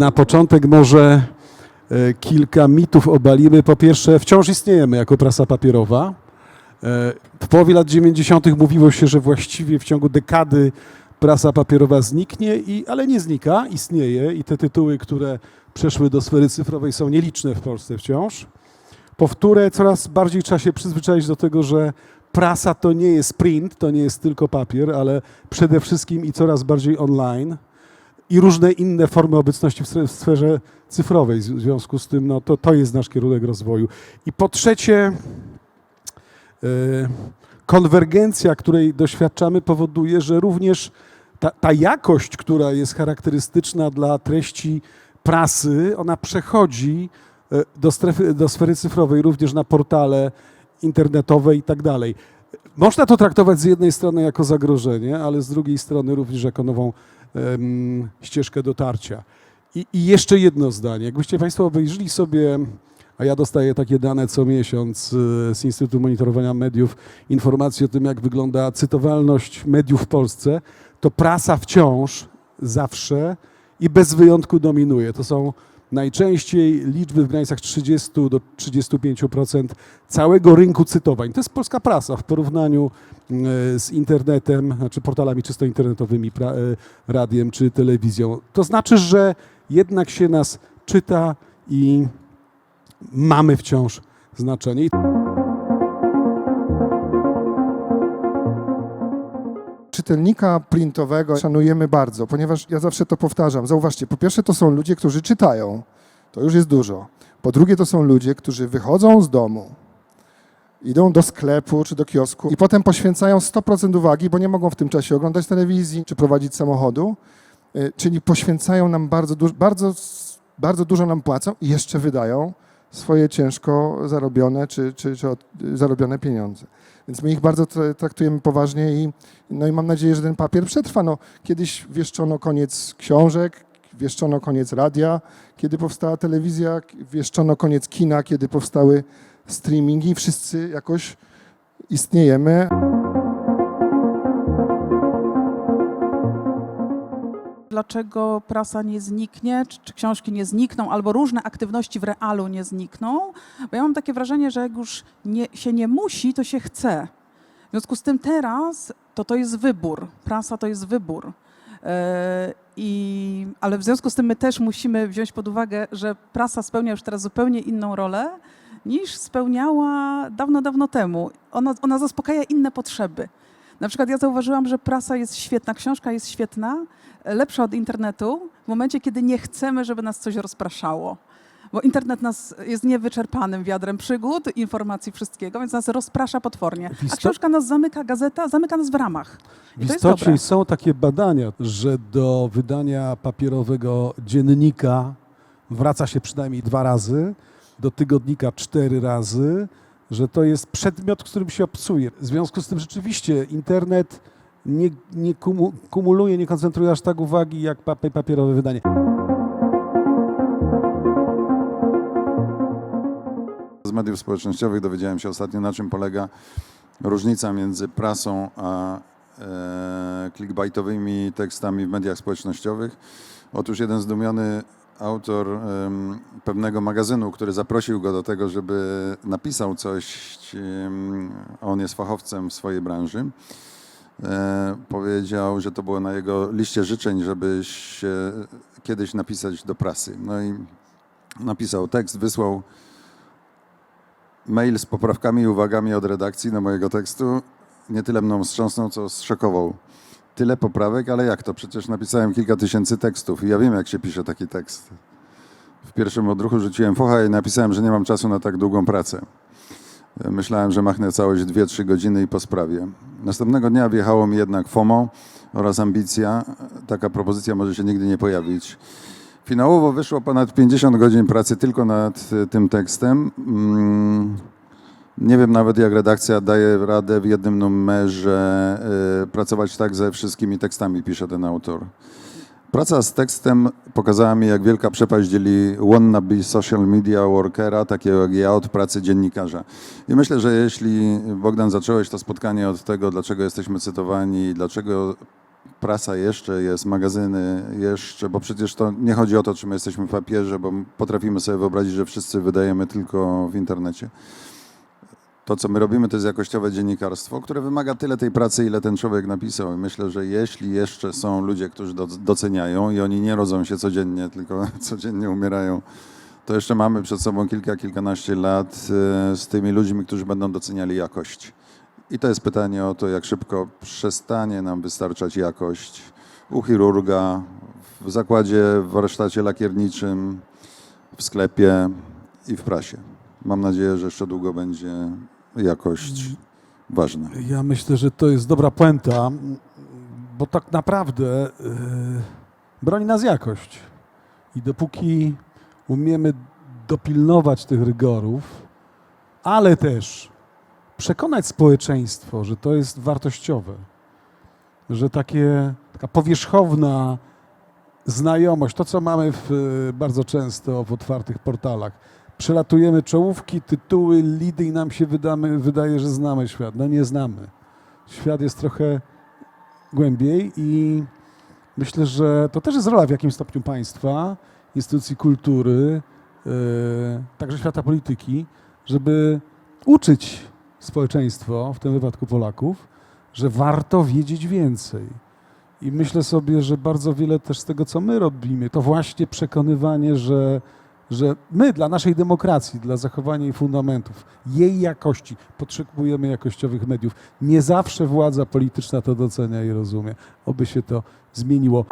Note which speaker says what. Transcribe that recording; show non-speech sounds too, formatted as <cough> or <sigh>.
Speaker 1: Na początek może e, kilka mitów obalimy. Po pierwsze, wciąż istniejemy jako prasa papierowa. E, W połowie lat 90. mówiło się, że właściwie w ciągu dekady prasa papierowa zniknie, i, ale nie znika, istnieje i te tytuły, które przeszły do sfery cyfrowej są nieliczne w Polsce wciąż. Powtórę, coraz bardziej trzeba się przyzwyczaić do tego, że prasa to nie jest print, to nie jest tylko papier, ale przede wszystkim i coraz bardziej online i różne inne formy obecności w sfe- w sferze cyfrowej. W związku z tym no, to, to jest nasz kierunek rozwoju. I po trzecie, e, konwergencja, której doświadczamy, powoduje, że również ta, ta jakość, która jest charakterystyczna dla treści prasy, ona przechodzi e, do, strefy, do sfery cyfrowej, również na portale internetowe i tak dalej. Można to traktować z jednej strony jako zagrożenie, ale z drugiej strony również jako nową em, ścieżkę dotarcia. I, I jeszcze jedno zdanie. Jakbyście Państwo obejrzeli sobie, a ja dostaję takie dane co miesiąc e, z Instytutu Monitorowania Mediów, informacje o tym, jak wygląda cytowalność mediów w Polsce, to prasa wciąż, zawsze i bez wyjątku dominuje. To są najczęściej liczby w granicach 30 do 35% całego rynku cytowań. To jest polska prasa w porównaniu e, z internetem, znaczy portalami czysto internetowymi, e, radiem czy telewizją. To znaczy, że jednak się nas czyta i mamy wciąż znaczenie.
Speaker 2: Czytelnika printowego szanujemy bardzo, ponieważ ja zawsze to powtarzam. Zauważcie, po pierwsze to są ludzie, którzy czytają. To już jest dużo. Po drugie to są ludzie, którzy wychodzą z domu, idą do sklepu czy do kiosku i potem poświęcają 100% uwagi, bo nie mogą w tym czasie oglądać telewizji czy prowadzić samochodu, y, czyli poświęcają nam bardzo, dużo, bardzo, bardzo dużo nam płacą i jeszcze wydają swoje ciężko zarobione czy, czy, czy od, zarobione pieniądze. Więc my ich bardzo tra- traktujemy poważnie i, no i mam nadzieję, że ten papier przetrwa. No, kiedyś wieszczono koniec książek, wieszczono koniec radia, kiedy powstała telewizja, wieszczono koniec kina, kiedy powstały streamingi. Wszyscy jakoś istniejemy.
Speaker 3: Dlaczego prasa nie zniknie, czy, czy książki nie znikną, albo różne aktywności w realu nie znikną, bo ja mam takie wrażenie, że jak już nie, się nie musi, to się chce. W związku z tym teraz to to jest wybór. Prasa to jest wybór. E, I, ale w związku z tym my też musimy wziąć pod uwagę, że prasa spełnia już teraz zupełnie inną rolę niż spełniała dawno, dawno temu. Ona, ona zaspokaja inne potrzeby. Na przykład ja zauważyłam, że prasa jest świetna, książka jest świetna, e, lepsza od internetu w momencie, kiedy nie chcemy, żeby nas coś rozpraszało. Bo internet nas jest niewyczerpanym wiadrem przygód, informacji, wszystkiego, więc nas rozprasza potwornie. A książka nas zamyka, gazeta zamyka nas w ramach. I
Speaker 1: W istocie są takie badania, że do wydania papierowego dziennika wraca się przynajmniej dwa razy, do tygodnika cztery razy, że to jest przedmiot, którym się obcuje. W związku z tym rzeczywiście internet nie, nie kumu, kumuluje, nie koncentruje aż tak uwagi jak pa- papierowe wydanie.
Speaker 4: Z mediów społecznościowych dowiedziałem się ostatnio, na czym polega różnica między prasą a e, clickbaitowymi tekstami w mediach społecznościowych. Otóż jeden zdumiony autor pewnego magazynu, który zaprosił go do tego, żeby napisał coś, on jest fachowcem w swojej branży, e, powiedział, że to było na jego liście życzeń, żeby kiedyś napisać do prasy. No i napisał tekst, wysłał mail z poprawkami i uwagami od redakcji do mojego tekstu nie tyle mną wstrząsnął, co zszokował. Tyle poprawek, ale jak to? Przecież napisałem kilka tysięcy tekstów i ja wiem, jak się pisze taki tekst. W pierwszym odruchu rzuciłem focha i napisałem, że nie mam czasu na tak długą pracę. Myślałem, że machnę całość 2-3 godziny i po sprawie. Następnego dnia wjechało mi jednak FOMO oraz ambicja. Taka propozycja może się nigdy nie pojawić. Finałowo wyszło ponad 50 godzin pracy tylko nad y, tym tekstem. Nie wiem nawet, jak redakcja daje radę w jednym numerze y, pracować tak ze wszystkimi tekstami, pisze ten autor. Praca z tekstem pokazała mi, jak wielka przepaść dzieli wannabe social media workera, takiego jak ja, od pracy dziennikarza. I myślę, że jeśli, Bogdan, zacząłeś to spotkanie od tego, dlaczego jesteśmy cytowani, dlaczego prasa jeszcze jest, magazyny jeszcze, bo przecież to nie chodzi o to, czy my jesteśmy w papierze, bo potrafimy sobie wyobrazić, że wszyscy wydajemy tylko w internecie. To, co my robimy, to jest jakościowe dziennikarstwo, które wymaga tyle tej pracy, ile ten człowiek napisał. I myślę, że jeśli jeszcze są ludzie, którzy do, doceniają i oni nie rodzą się codziennie, tylko <laughs> codziennie umierają, to jeszcze mamy przed sobą kilka, kilkanaście lat e, z tymi ludźmi, którzy będą doceniali jakość. I to jest pytanie o to, jak szybko przestanie nam wystarczać jakość u chirurga, w zakładzie, w warsztacie lakierniczym, w sklepie i w prasie. Mam nadzieję, że jeszcze długo będzie jakość ważna.
Speaker 1: Ja myślę, że to jest dobra puenta, bo tak naprawdę yy, broni nas jakość. I dopóki umiemy dopilnować tych rygorów, ale też przekonać społeczeństwo, że to jest wartościowe, że takie, taka powierzchowna znajomość, to co mamy w, y, bardzo często w otwartych portalach, przelatujemy czołówki, tytuły, lidy i nam się wydamy, wydaje, że znamy świat. No nie znamy. Świat jest trochę głębiej i myślę, że to też jest rola w jakimś stopniu państwa, instytucji kultury, yy, także świata polityki, żeby uczyć społeczeństwo, w tym wypadku Polaków, że warto wiedzieć więcej. I myślę sobie, że bardzo wiele też z tego, co my robimy, to właśnie przekonywanie, że, że my dla naszej demokracji, dla zachowania jej fundamentów, jej jakości, potrzebujemy jakościowych mediów. Nie zawsze władza polityczna to docenia i rozumie. Oby się to zmieniło.